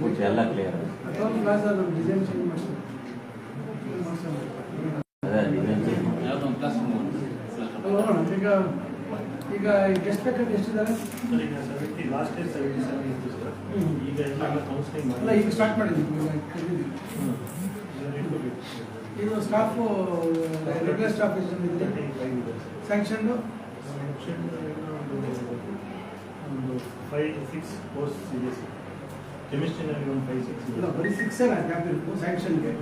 Okay, ಎಲ್ಲ clear ಅದೇ design change ಈಗ ಈಗ ಎಷ್ಟು ಬೇಕಾದ್ರೆ ಎಷ್ಟಿದ್ದಾರೆ ಲಾಸ್ಟ್ ಡೇ ಸೆವೆಂಟಿ ಸೆವೆನ್ ಇತ್ತು ಸರ್. ಈಗ ಎಲ್ಲ ಕೌನ್ಸಿಲಿಂಗ್ ಅಲ್ಲ ಈಗ ಸ್ಟಾರ್ಟ್ ಮಾಡಿದ್ದೀವಿ. ಇದು ಸ್ಟಾಫು ರೆಗ್ಯುಲರ್ ಸ್ಟಾಫ್ ಎಷ್ಟು ಸ್ಯಾಂಕ್ಷನ್ ಇದ್ದಾರೆ ಸ್ಯಾಂಕ್ಷನ್ಡು ಒಂದು ಫೈವ್ ಸಿಕ್ಸ್ ಕೋರ್ಸ್ ಇದೆ ಸರ್ ಕೆಮಿಸ್ಟ್ರಿನಲ್ಲಿ ಒಂದು ಫೈವ್ ಸಿಕ್ಸ್ ಇಲ್ಲ ಬರೀ ಸಿಕ್ಸ್ ಹಾಕಿರ್ಬೇಕು ಸ್ಯಾಂಕ್ಷನ್ಗೆ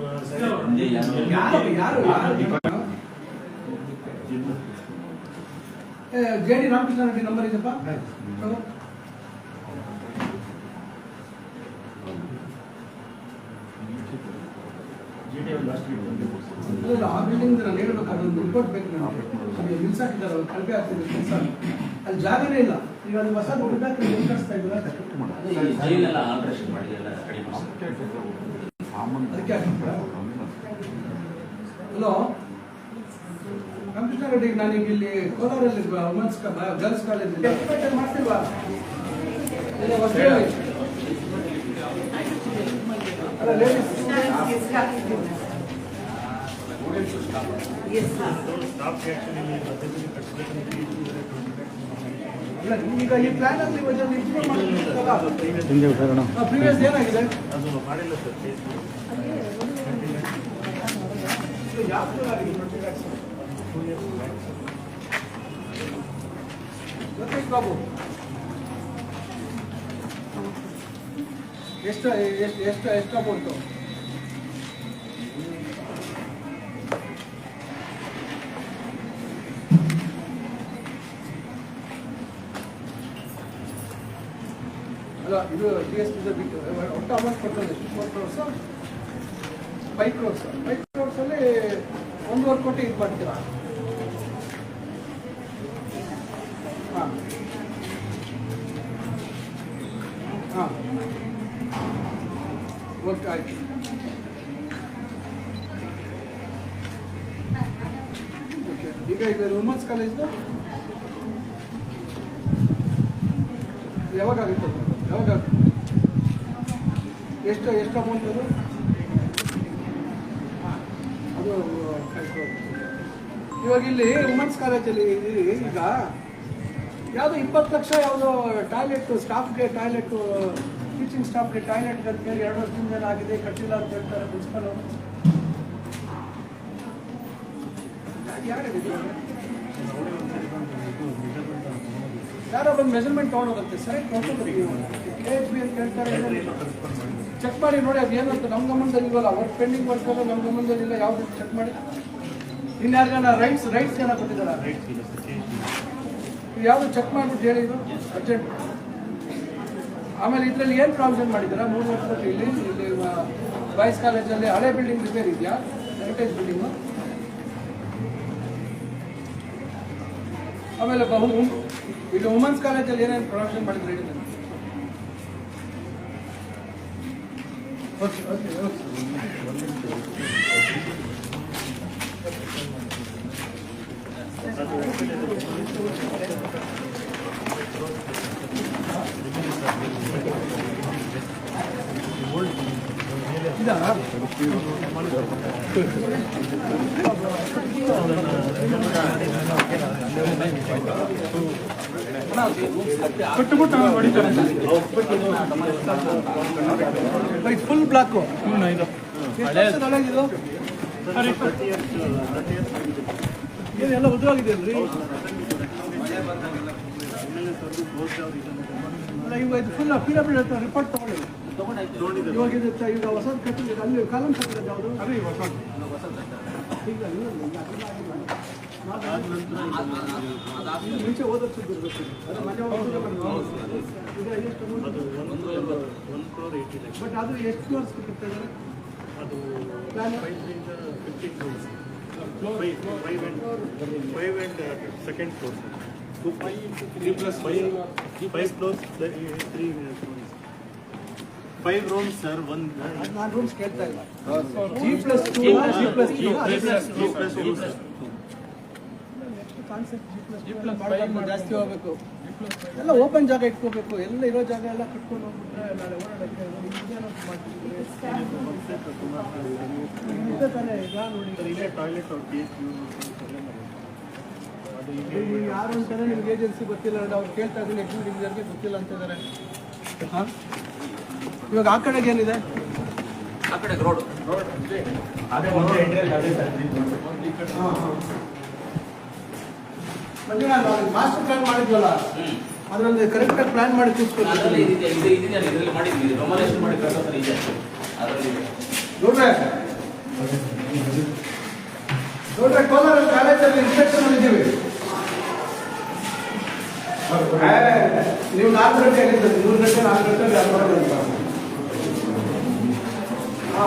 ಯಾರು ಯಾರು ಯಾರು J D Ramakrishna Reddy number ಇಲ್ಲ, ಆ ಬಿಲ್ಡಿಂಗ್ ನಾನು ಹೇಳ್ಬೇಕು ಅದೊಂದು ರಿಪೋರ್ಟ್ ಬೇಕು ನನಗೆ. ಅಲ್ಲಿ ನಿಲ್ಸಾಕಿದ್ದಾರೆ ಅವ್ರು ಕಳಪೆ ಆಗ್ತಿದೆ ಕೆಲಸ ಅಲ್ಲಿ ಜಾಗನೇ ಇಲ್ಲ. ಈಗ ಅದು ಹೊಸ ದುಡ್ಡು ನಿಲ್ಸಿಸ್ತಾ ಇದ್ದಾರೆ ಜೈಲೆಲ್ಲ ಆಲ್ಟ್ರೇಷನ್ ಮಾಡಿ ಎಲ್ಲ ರೆಡಿ ಅದಕ್ಕೆ ಹಲೋ? ರಾಮಕೃಷ್ಣ ರೆಡ್ಡಿ ನಾನೀಗ ಇಲ್ಲಿ ಕೋಲಾರಲ್ಲಿ ವುಮೆನ್ಸ್ ಗರ್ಲ್ಸ್ ಕಾಲೇಜ್ ಮಾಡ್ತಿಲ್ವಾ ಇಲ್ಲ, ಹೊಸದಾಗಿ. ಅಲ್ಲ? ಲೇಡೀಸ್ ಆ್ಯಕ್ಚುಲಿ ಪದ್ಧತಿ ಕಟ್ಟಿಸ್ಬೇಕಂತ ಇಲ್ಲ, ಈಗ ಈ ಪ್ಲಾನ್ ಅಲ್ಲಿ ಇಂಪ್ರೂವ್ ಮಾಡಬೇಕಲ್ಲ ಪ್ರೀವಿಯಸ್ ಏನಾಗಿದೆ ಅದು ಮಾಡಿಲ್ಲ ಸರ್ ಬಾಬು. ಎಷ್ಟು ಎಷ್ಟು ಎಷ್ಟು ಎಷ್ಟು ಅಮೌಂಟು ಅಲ್ಲ ಇದು ಜಿ ಎಸ್ ಟಿ ಬಿಟ್ಟು ಒಟ್ಟು ಅಮೌಂಟ್ ಕೊಡ್ತದೆ ಮೂರು ಕ್ರೋರ್ಸು ಫೈವ್ ಕ್ರೋರ್ಸ್ ಫೈವ್ ಕ್ರೋರ್ಸಲ್ಲಿ ಒಂದೂವರೆ ಕೋಟಿ ಇದು ಮಾಡ್ತೀರಾ ಹಾಂ. ಹಾಂ. ಓಕೆ ಆಯ್ತು. ಈಗ ಈಗ ವುಮೆನ್ಸ್ ಕಾಲೇಜ್ದು? ಯಾವಾಗ ಆಗುತ್ತೆ? ಎಷ್ಟು ಎಷ್ಟು ಅಮೌಂಟ್ ಅದು? ಅದು. ಇವಾಗ ಇಲ್ಲಿ ವುಮೆನ್ಸ್ ಕಾಲೇಜಲ್ಲಿ ಇದ್ದೀರಿ ಈಗ ಯಾವುದೋ ಇಪ್ಪತ್ತು ಲಕ್ಷ ಯಾವುದೋ ಟಾಯ್ಲೆಟ್ ಸ್ಟಾಫ್ಗೆ ಟಾಯ್ಲೆಟ್ ಟೀಚಿಂಗ್ ಸ್ಟಾಫ್ಗೆ ಟಾಯ್ಲೆಟ್ ಹೇಳಿ ಎರಡು ವರ್ಷದಿಂದ ಮೇಲೆ ಆಗಿದೆ, ಕಟ್ಟಿಲ್ಲ ಅಂತ ಹೇಳ್ತಾರೆ ಪ್ರಿನ್ಸಿಪಲ್ ಯಾರೋ ಬಂದು ಮೆಜರ್ಮೆಂಟ್ ತೊಗೊಂಡೋಗುತ್ತೆ. ಸರಿ ತೊಗೊಂಡ್ರಿ ಕೆ ಎಚ್ ಬಿ ಅಂತ. ಹೇಳ್ತಾರೆ ಚೆಕ್ ಮಾಡಿ ನೋಡಿ, ಅದು ಏನಂತ ನಮ್ಮ ಗಮನದಲ್ಲಿ ಇಲ್ವಲ್ಲ ವರ್ಕ್ ಪೆಂಡಿಂಗ್ ವರ್ಕ್ ನಮ್ಮ ಗಮನದಲ್ಲಿ ಇಲ್ಲ, ಯಾವ್ದು ಚೆಕ್ ಮಾಡಿ. ಇನ್ಯಾರು ಜನ ರೈಟ್ಸ್ ರೈಟ್ಸ್ ಏನ ಕೊಟ್ಟಿದ್ದಾರೆ? ಯಾವುದು ಚೆಕ್ ಮಾಡಿಬಿಟ್ಟು ಹೇಳಿದ್ರು ಅರ್ಜೆಂಟ್ ಆಮೇಲೆ ಇದರಲ್ಲಿ ಏನು ಪ್ರಾವಿಷನ್ ಮಾಡಿದ್ದೀರಾ? ಮೂರು ವರ್ಷದಲ್ಲಿ ಇಲ್ಲಿ ಇಲ್ಲಿ ಬಾಯ್ಸ್ ಕಾಲೇಜಲ್ಲಿ ಹಳೆ ಬಿಲ್ಡಿಂಗ್ ರಿಪೇರ್ ಇದೆಯಾ? ಹೆರಿಟೇಜ್ ಬಿಲ್ಡಿಂಗು ಆಮೇಲೆ ಬಹು ಇಲ್ಲಿ ವುಮೆನ್ಸ್ ಕಾಲೇಜಲ್ಲಿ ಏನೇನು ಪ್ರಾವಿಷನ್ ಮಾಡಿದ್ರೆ ಹೇಳಿ ನನಗೆ. ಓಕೆ ಓಕೆ ಓಕೆ ಅದು ಇದಾ full block full block thirty years thirty years ಆಗಿದೆ ಏನು ಎಲ್ಲ ಉದ್ರೋಗಿದೆ ಅಲ್ರಿ? ಎಂ ಎಲ್ ಎ ಸರ್ದು ಕ್ಲೋಸ್ ಯಾವ್ದು ಇದೆ ಅಲ್ಲ ಇವಾಗ ಇದು ಫುಲ್ ಅಂತ ರಿಪೋರ್ಟ್ ತಗೊಳ್ಳಿ ಇವಾಗ ಇದು ಈಗ ಹೊಸ ಕಟ್ಟಿದ್ರೆ ಅಲ್ಲಿ ಕಟ್ಟಿರೋದು ಯಾವುದು? ಅದೇ ಹೊಸ ಈಗ ಇಲ್ಲ, ಇಲ್ಲ, ಅದೆಲ್ಲ ಆಗಿಲ್ಲ. ಆದ ನಂತರ ಇದು ಮುಂಚೆ ಓದೋದು ಇರ್ಬೇಕು ಅದು ಮನೆ ಓದೋದು ಬಂದು. ಈಗ ಎಷ್ಟು amount? ಅದು ಒಂದು ಕ್ರೋರ್ ಒಂದು ಕ್ರೋರ್ ಏಯ್ಟಿ ಲ್ಯಾಕ್ಸ್ ಬಟ್ ಅದು ಎಷ್ಟು ವರ್ಷ ಕಟ್ಟಿದ್ದಾರೆ ಅದು Plan? ಫೈವ್ ಇಂದ fifteen crores five five and five and second floor three plus five five floors three five rooms sir one ಅದು ನಾನು ರೂಮ್ಸ್ ಕೇಳ್ತಾ ಇಲ್ಲ G plus two G plus G plus two plus two sir concept ಜಾಸ್ತಿ ಹೋಗ್ಬೇಕು. ಎಲ್ಲ open ಜಾಗ ಇಟ್ಕೋಬೇಕು. ಎಲ್ಲ ಇರೋ ಜಾಗ ಎಲ್ಲ ಕಟ್ಕೊಂಡು ಹೋಗ್ಬಿಟ್ರೆ ನಾಳೆ ಓಡಾಡಕ್ಕೆ ಯಾರು ಅಂತಾರೆ ನಿಮ್ಗೆ ಏಜೆನ್ಸಿ ಗೊತ್ತಿಲ್ಲ ಅಂದ್ರೆ ಅವ್ರು ಕೇಳ್ತಾ ಇದ್ದೀನಿ ಎಕ್ಸಿಕ್ಯೂಟಿವ್ ಇಂಜಿನಿಯರ್ಗೆ ಗೊತ್ತಿಲ್ಲ ಅಂತ ಇದ್ದಾರೆ ಹಾಂ? ಇವಾಗ ಆ ಕಡೆಗೆ ಏನಿದೆ? ಆ ಕಡೆ ರೋಡ್ ಅದೇ ಮೊದಲು ಎಂಟ್ರಿ ಅದೇ ಸರ್ ಹಾಂ ಹಾಂ ಮಾಸ್ಟರ್ ಪ್ಲಾನ್ ಮಾಡಿದ್ವಲ್ಲ? ಅದರಲ್ಲಿ ಕರೆಕ್ಟಾಗಿ ಪ್ಲಾನ್ ಮಾಡಿ ಇದೆ ಇದರಲ್ಲಿ ಮಾಡಿದ್ವಿ ರೊಮಲೇಷನ್ ಮಾಡಿ ಕಳ್ಸೋದ್ರೆ ಇದೆ ಅದರಲ್ಲಿ ನೋಡ್ರೆ. ನೋಡ್ರೆ ಕೋಲಾರ ಕಾಲೇಜಲ್ಲಿ ಇನ್ಸ್ಪೆಕ್ಷನ್ ಮಾಡಿದ್ದೀವಿ. ನೀವು ನಾಲ್ಕು ಗಂಟೆ ಹೇಳಿದ್ದು ಮೂರು ಗಂಟೆ ನಾಲ್ಕು ಗಂಟೆ ಹಾಂ ಹಾ.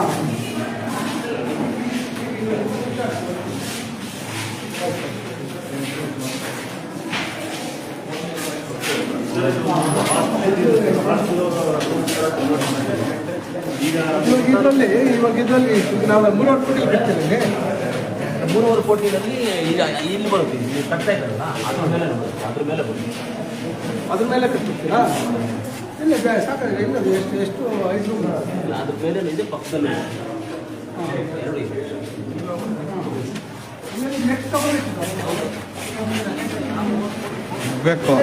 ಇದರಲ್ಲಿ ನಾವು ಮೂರುವರೆ ಕೋಟಿ ಕಟ್ತೀವಿ ಮೂರುವರೆ ಕೋಟಿಯಲ್ಲಿ ಈಗ ಇಲ್ಲಿ ಬರುತ್ತೆ ಇಲ್ಲಿ ಕಟ್ತಾ ಇದ್ದಾರಲ್ಲ ಅದ್ರ ಮೇಲೆ ಬರುತ್ತೆ ಅದ್ರ ಮೇಲೆ ಬರುತ್ತೆ. ಅದ್ರ ಮೇಲೆ ಕಟ್ಬಿಡ್ತೀರಾ? ಇಲ್ಲ ಸಾಕಾಗಿದೆ ಇಲ್ಲ ಎಷ್ಟು ಎಷ್ಟು ಐದು ಇಲ್ಲ ಅದ್ರ ಮೇಲೆ ಇದೆ ಪಕ್ಕದಲ್ಲಿ. ಎರಡು ಇದೆ. ಬೇಕು.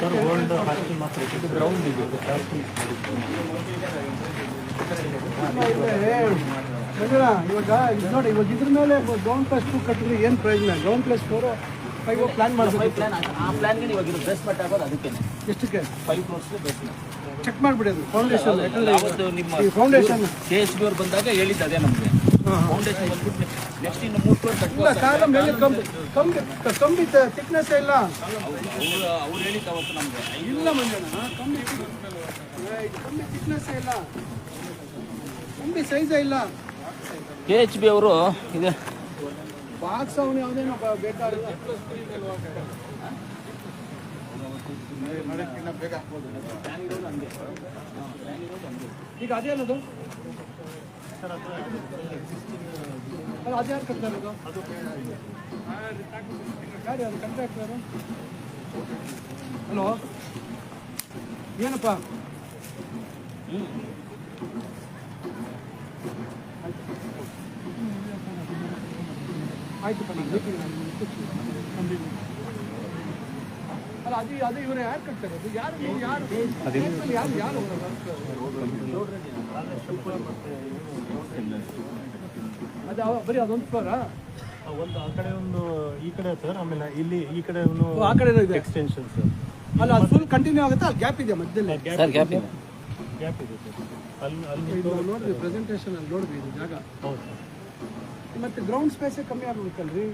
ಸರ್ ಓಲ್ಡ್ ಹಾಸ್ಟೆಲ್ ಮಾತ್ರ ಇದು ಗ್ರೌಂಡ್ ಇದೆ ಮಂಜುಳ, ಇವಾಗ ಇದು ನೋಡಿ ಇವಾಗ ಇದ್ರ ಮೇಲೆ ಗ್ರೌಂಡ್ ಪ್ಲಸ್ ಟು ಕಟ್ಟಿದ್ರೆ ಏನು ಪ್ರಯೋಜನ ground plus four five plan five ಮಾಡಬೇಕು ಆ ಪ್ಲಾನ್ಗೆ ಇವಾಗ ಇದು ಬೇಸ್ಮೆಂಟ್ ಆಗೋದು ಅದಕ್ಕೆ ಎಷ್ಟಕ್ಕೆ ಫೈವ್ ಬೆಸ್ಟ್ ಚೆಕ್ ಮಾಡಿಬಿಡಿ ಅದು ಫೌಂಡೇಶನ್ ಇವತ್ತು ನಿಮ್ಮ ಫೌಂಡೇಶನ್ ಕೆ ಎಸ್ ಬಿ ಅವ್ರು ಬಂದಾಗ ಹೇಳಿದ್ದು ಅದೇ ನಮಗೆ. ಫೌಂಡೇಶನ್ ಬಂದ್ಬಿಟ್ಟು ನೆಕ್ಸ್ಟ್ ಇನ್ನು ಮೂರು ಫ್ಲೋರ್ ಇಲ್ಲ ಕಾಲ ಮೇಲೆ ಕಂಬಿ ಕಂಬಿ ಕಂಬಿ ಥಿಕ್ನೆಸ್ ಇಲ್ಲ. ಅವರು ಅವ್ರು ಹೇಳಿದ್ದು ಅವತ್ತು ನಮಗೆ ಇಲ್ಲ. ಮಂಜಣ್ಣ ಕಂಬಿ ಇಲ್ಲ. ಕಂಬಿ ಸೈಜ್ ಇಲ್ಲ. ಕೆ ಎಚ್ ಬಿ ಅವರು ಇದೆ. ಬಾಕ್ಸ್ ಅವನು ಯಾವುದೇನೋ ಬೇಕಾಗಿಲ್ಲ. ಈಗ ಅದೇನದು ಅದು ಅದೇ ಯಾರು ಕಟ್ತಾ ಇರೋದು? ಯಾರು ಅದು ಕಾಂಟ್ರಾಕ್ಟರು ಹಲೋ? ಏನಪ್ಪ? ಆಯ್ತು ಬನ್ನಿ ಅಲ್ಲ ಅದು ಅದು ಇವರು ಯಾರು ಕಟ್ತಾರೆ? ಅದು ಯಾರು ನೀವು ಯಾರು ಯಾರು ಯಾರು ಅದು ಅವ- ಬರೀ ಅದೊಂದು ಫ್ಲೋರಾ ಒಂದು ಆ ಕಡೆ ಒಂದು ಈ ಕಡೆ ಸರ್ ಆಮೇಲೆ ಇಲ್ಲಿ ಈ ಕಡೆ ಒಂದು ಆ ಕಡೆನೂ ಇದೆ. Extension sir. ಅಲ್ಲ ಅದು ಫುಲ್ ಕಂಟಿನ್ಯೂ ಆಗುತ್ತೆ? ಅಲ್ಲಿ ಗ್ಯಾಪ್ ಇದೆ ಮಧ್ಯದಲ್ಲಿ? ಸರ್ ಗ್ಯಾಪ್ ಇದೆ. ಗ್ಯಾಪ್ ಇದೆ ಸರ್. ಅಲ್ಲಿ ಅಲ್ಲಿ ಇದು ನೋಡಿದ್ವಿ ಪ್ರೆಸೆಂಟೇಷನ್ ಅಲ್ಲಿ ನೋಡಿದ್ವಿ ಇದು ಜಾಗ. ಹೌದು. ಮತ್ತೆ ಗ್ರೌಂಡ್ ಸ್ಪೇಸೇ ಕಮ್ಮಿ ಆಗ್ಬೇಕಲ್ರಿ?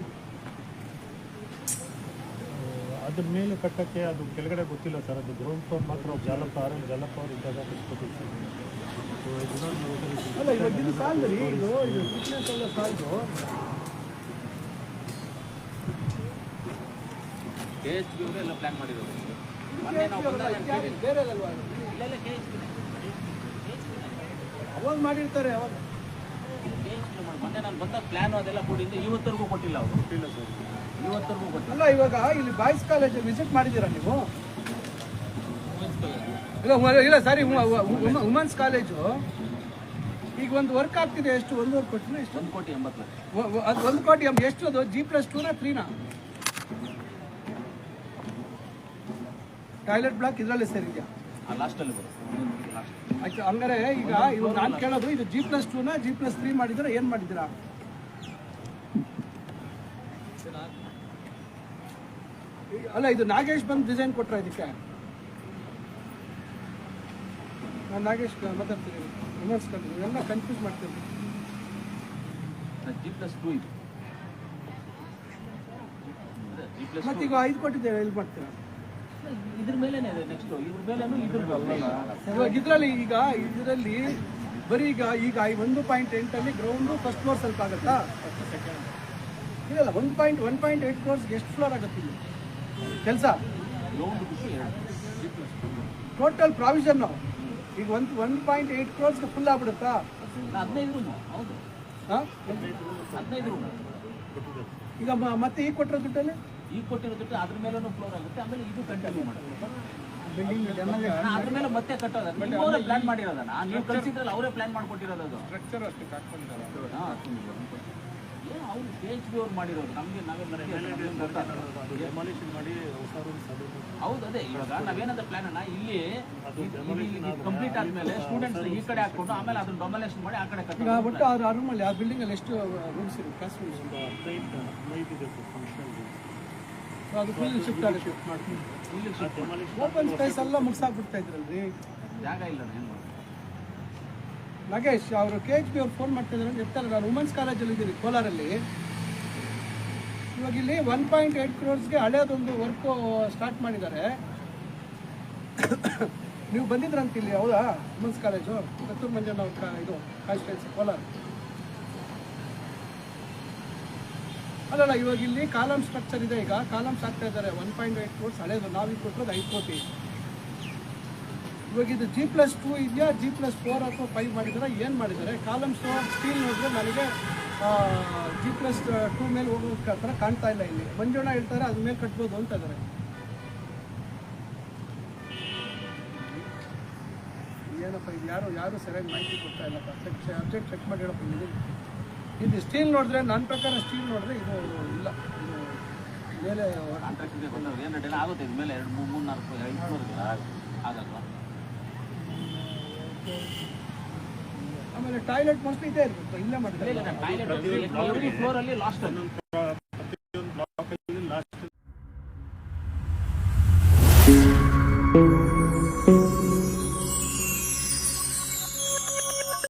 ಅದ್ರ ಮೇಲೆ ಕಟ್ಟಕ್ಕೆ ಅದು ಕೆಳಗಡೆ ಗೊತ್ತಿಲ್ಲ ಸರ್ ಅದು ಗ್ರೌಂಡ್ ಫ್ಲೋರ್ ಮಾತ್ರ ಜಾಲಪ್ಪ ಆರ್ ಜಾಲಪ್ಪ ಅವರು ಇದ್ದಾಗ ಅಲ್ಲ ಇವಾಗ ಇದು ಸಾಲದ್ರಿ ಇದು ಇದು ಫಿಟ್ನೆಸ್ ಎಲ್ಲ ಸಾಲದು. ಕೆ ಎಚ್ ಬಿ ಅವರು ಎಲ್ಲ ಪ್ಲಾನ್ ಮಾಡಿರೋದು ಮೊನ್ನೆ ನಾವು ಬಂದಾಗ ನಾನು ಕೇಳಿದ್ದೆ. ಬೇರೆ ಅಲ್ವಾ ಇಲ್ಲ ಇಲ್ಲ ಕೆ ಎಚ್ ಬಿ ಅವಾಗ ಮಾಡಿರ್ತಾರೆ ಅವಾಗ ಮೊನ್ನೆ ನಾನು ಬಂದಾಗ ಪ್ಲಾನ್ ಅದೆಲ್ಲ ಕೊಟ್ಟಿದ್ದೆ ಇವತ್ತರೆಗೂ ಕೊಟ್ಟಿಲ್ಲ ಅವರು. ಕೊಟ್ಟಿಲ್ಲ ಸರ್. ಇವತ್ತರೆಗೂ ಅಲ್ಲ ಇವಾಗ ಇಲ್ಲಿ ಬಾಯ್ಸ್ ಕಾಲೇಜ್ ವಿಸಿಟ್ ಮಾಡಿದ್ದೀರಾ ನೀವು? ಇಲ್ಲ ಇಲ್ಲ ಸಾರಿ ವುಮೆನ್ಸ್ ಕಾಲೇಜು. ಈಗ ಒಂದು ವರ್ಕ್ ಆಗ್ತಿದೆ ಎಷ್ಟು ಒಂದೂವರೆ ಕೊಟ್ಟಿನ ಎಷ್ಟು? ಒಂದು ಕೋಟಿ ಎಂಬತ್ತು ಲಕ್ಷ. ಅದು ಒಂದು ಕೋಟಿ ಎಂಬ ಎಷ್ಟು ಅದು? ಜಿ ಪ್ಲಸ್ ಟೂನ ತ್ರೀನಾ? ಟಾಯ್ಲೆಟ್ ಬ್ಲಾಕ್ ಇದರಲ್ಲೇ ಸೇರಿದ್ಯಾ ಲಾಸ್ಟಲ್ಲಿ ಬರುತ್ತೆ. ಹಂಗಾರೆ ಈಗ ಇವಾಗ ನಾನು ಕೇಳೋದು ಇದು ಜಿ ಪ್ಲಸ್ ಟೂನಾ ಜಿ ಪ್ಲಸ್ ತ್ರೀ ಮಾಡಿದ್ರೆ ಏನು ಮಾಡಿದ್ದೀರಾ? ಅಲ್ಲ ಇದು ನಾಗೇಶ್ ಬಂದು ಡಿಸೈನ್ ಕೊಟ್ರ ಇದಕ್ಕೆ? ನಾನು ನಾಗೇಶ್ ಮಾತಾಡ್ತೀನಿ. ವಿಮರ್ಸ್ಕೊಂಡು ಎಲ್ಲ ಕನ್ಫ್ಯೂಸ್ ಮಾಡ್ತೀನಿ. ಜಿ ಪ್ಲಸ್ ಟೂ ಇದು. ಜಿ ಪ್ಲಸ್ ಮತ್ತೆ ಈಗ ಐದು ಕೊಟ್ಟಿದ್ದೇವೆ ಎಲ್ಲಿ ಮಾಡ್ತೀರಾ? ಇದ್ರ ನೆಕ್ಸ್ಟ್ ಇದ್ರ ಮೇಲೇನು ಇದ್ರ ಇವಾಗ ಇದರಲ್ಲಿ ಈಗ ಇದರಲ್ಲಿ ಬರೀ ಈಗ ಈಗ ಈ ಒಂದು ಪಾಯಿಂಟ್ ಎಂಟಲ್ಲಿ ಗ್ರೌಂಡು ಫಸ್ಟ್ ಫ್ಲೋರ್ ಸ್ವಲ್ಪ ಆಗುತ್ತಾ? ಇಲ್ಲ ಒಂದು ಪಾಯಿಂಟ್ ಒನ್ ಪಾಯಿಂಟ್ ಏಟ್ ಫ್ಲೋರ್ಸ್ಗೆ ಎಷ್ಟು ಫ್ಲೋರ್ ಆಗುತ್ತೆ ಇಲ್ಲಿ? ಕೆಲಸ? ಟೋಟಲ್ ಪ್ರಾವಿಷನ್ ಈಗ ಒಂದು ಒನ್ ಪಾಯಿಂಟ್ ಏಯ್ಟ್ ಕ್ರೋರ್ಸ್ಗೆ ಫುಲ್ ಆಗ್ಬಿಡುತ್ತಾ? ಹದಿನೈದು ರೂಮು ಹೌದು. ಹಾಂ? ಹದಿನೈದು ರೂಮು ಈಗ ಮತ್ತೆ ಈಗ ಕೊಟ್ಟಿರೋ ದುಡ್ಡಲ್ಲಿ? ಈಗ ಕೊಟ್ಟಿರೋ ದುಡ್ಡು ಅದ್ರ ಮೇಲೆ ಫ್ಲೋರ್ ಆಗುತ್ತೆ ಆಮೇಲೆ ಇದು ಕಂಟಿನ್ಯೂ ಮಾಡುತ್ತೆ. ಬಿಲ್ಡಿಂಗ್ ಅಣ್ಣ, ಅದ್ರ ಮೇಲೆ ಮತ್ತೆ ಕಟ್ಟೋದು. ನೀವು ಅವರೇ ಪ್ಲಾನ್ ಮಾಡಿರೋದಣ್ಣ ನೀವು ಕಳಿಸಿದ್ರಲ್ಲ ಅವರೇ ಪ್ಲಾನ್ ಮಾಡಿಕೊಟ್ಟಿರೋದು ಅದು. ಸ್ಟ್ರಕ್ಚರ್ ಏನು ಅವ್ರು ಕೆ ಎಚ್ ಬಿ ಅವ್ರು ಮಾಡಿರೋದು ನಮಗೆ ನಾವೇ ಡೆಮಾಲಿಷನ್ ಮಾಡಿ ಹೊಸ ಹೌದು ಅದೇ ಇವಾಗ ನಾವೇನಂತ ಪ್ಲಾನ್ ಅಣ್ಣ ಇಲ್ಲಿ ಕಂಪ್ಲೀಟ್ ಆದ್ಮೇಲೆ ಸ್ಟೂಡೆಂಟ್ಸ್ ಈ ಕಡೆ ಹಾಕೊಂಡು ಆಮೇಲೆ ಅದನ್ನ ಡೊಮಲೇಷನ್ ಮಾಡಿ ಆ ಕಡೆ ಈಗ ಕಟ್ಟೋದು ಒಟ್ಟು ಆ ಬಿಲ್ಡಿಂಗ್ ಆ ಬಿಲ್ಡಿಂಗಲ್ಲಿ ಎಷ್ಟು ರೂಮ್ಸ್ ಇದೆ ಕ್ಲಾಸ್ ರೂಮ್ಸ್ ಇದೆ ಫಂಕ್ಷನ್ ಅದು ಫುಲ್ ಶಿಫ್ಟ್ ಆಗುತ್ತೆ. ಇಲ್ಲಿ ಡೆಮಾಲಿಷನ್ ಓಪನ್ ಸ್ಪೇಸ್ ಎಲ್ಲ ಮುಗಿಸಾಕ್ಬಿಡ್ತಾ ಇದ್ರಲ್ರಿ? ಜಾಗ ಇಲ್ಲ ಏನು? ನಾಗೇಶ್ ಅವರು ಕೆ ಎಚ್ ಬಿ ಅವ್ರು ಫೋನ್ ಮಾಡ್ತಿದ್ದಾರೆ ಅಂತ ಇರ್ತಾರೆ ನಾನು ವುಮೆನ್ಸ್ ಕಾಲೇಜಲ್ಲಿ ಇದ್ದೀನಿ, ಕೋಲಾರಲ್ಲಿ. ಇವಾಗ ಇಲ್ಲಿ ಒನ್ ಪಾಯಿಂಟ್ ಏಟ್ ಕ್ರೋರ್ಸ್ಗೆ ಹಳೇದೊಂದು ವರ್ಕು ಸ್ಟಾರ್ಟ್ ಮಾಡಿದ್ದಾರೆ. ನೀವು ಬಂದಿದ್ರಂತ ಇಲ್ಲಿ, ಹೌದಾ? ವುಮೆನ್ಸ್ ಕಾಲೇಜು ಕತ್ತೂರು ಮಂಜನ ಅವ್ರ ಇದು ಕಾನ್ಸ್ಟಿಟ್ಯೂನ್ಸಿ ಕೋಲಾರ. ಅಲ್ಲಲ್ಲ, ಇವಾಗ ಇಲ್ಲಿ ಕಾಲಮ್ ಸ್ಟ್ರಕ್ಚರ್ ಇದೆ ಈಗ. ಕಾಲಮ್ಸ್ ಆಗ್ತಾ ಇದ್ದಾರೆ. ಒನ್ ಪಾಯಿಂಟ್ ಏಯ್ಟ್ ಕ್ರೋರ್ಸ್ ಹಳೇದು. ನಾವೀಗ ಕೊಟ್ಟರೋದು ಐದು ಕೋಟಿ. ಇವಾಗ ಇದು ಜಿ ಪ್ಲಸ್ ಟೂ ಇದೆಯಾ? ಜಿ ಪ್ಲಸ್ ಫೋರ್ ಅಥವಾ ಫೈವ್ ಮಾಡಿದ್ದಾರೆ ಏನು ಮಾಡಿದ್ದಾರೆ ಕಾಲಮ್ಸ್ ಸ್ಟೀಲ್ ನೋಡಿದ್ರೆ ನನಗೆ ಜಿ ಪ್ಲಸ್ ಟೂ ಮೇಲೆ ಹೋಗೋಕೆ ಆ ಥರ ಕಾಣ್ತಾ ಇಲ್ಲ ಇಲ್ಲಿ. ಮಂಜುಣ ಹೇಳ್ತಾರೆ ಅದ್ರ ಮೇಲೆ ಕಟ್ಬೋದು ಅಂತ ಇದ್ದಾರೆ ಏನಪ್ಪ, ಇದು ಯಾರು ಯಾರು ಸರಿಯಾಗಿ ಮಾಹಿತಿ ಕೊಡ್ತಾ ಇಲ್ಲ ಅಬ್ಜೆಕ್ಟ್ ಅಬ್ಜೆಕ್ಟ್ ಚೆಕ್ ಮಾಡಿ ಹೇಳಪ್ಪ ಇದು ಇದು ಸ್ಟೀಲ್ ನೋಡಿದ್ರೆ, ನನ್ನ ಪ್ರಕಾರ ಸ್ಟೀಲ್ ನೋಡಿದ್ರೆ ಇದು ಇಲ್ಲ. ಇದು ಮೇಲೆ ಕಾಂಟ್ರಾಕ್ಟ್ ಇದೆ ಆಗುತ್ತೆ? ಇದ್ರ ಮೇಲೆ ಎರಡು ಮೂರು ನಾಲ್ಕು ಐದು ಫ್ಲೋರ್ ಆಮೇಲೆ ಟಾಯ್ಲೆಟ್ ಮೋಸ್ಟ್ಲಿ ಇದೆ ಇರ್ಬೇಕು ಇಲ್ಲೇ ಮಾಡಿದ್ದಾರೆ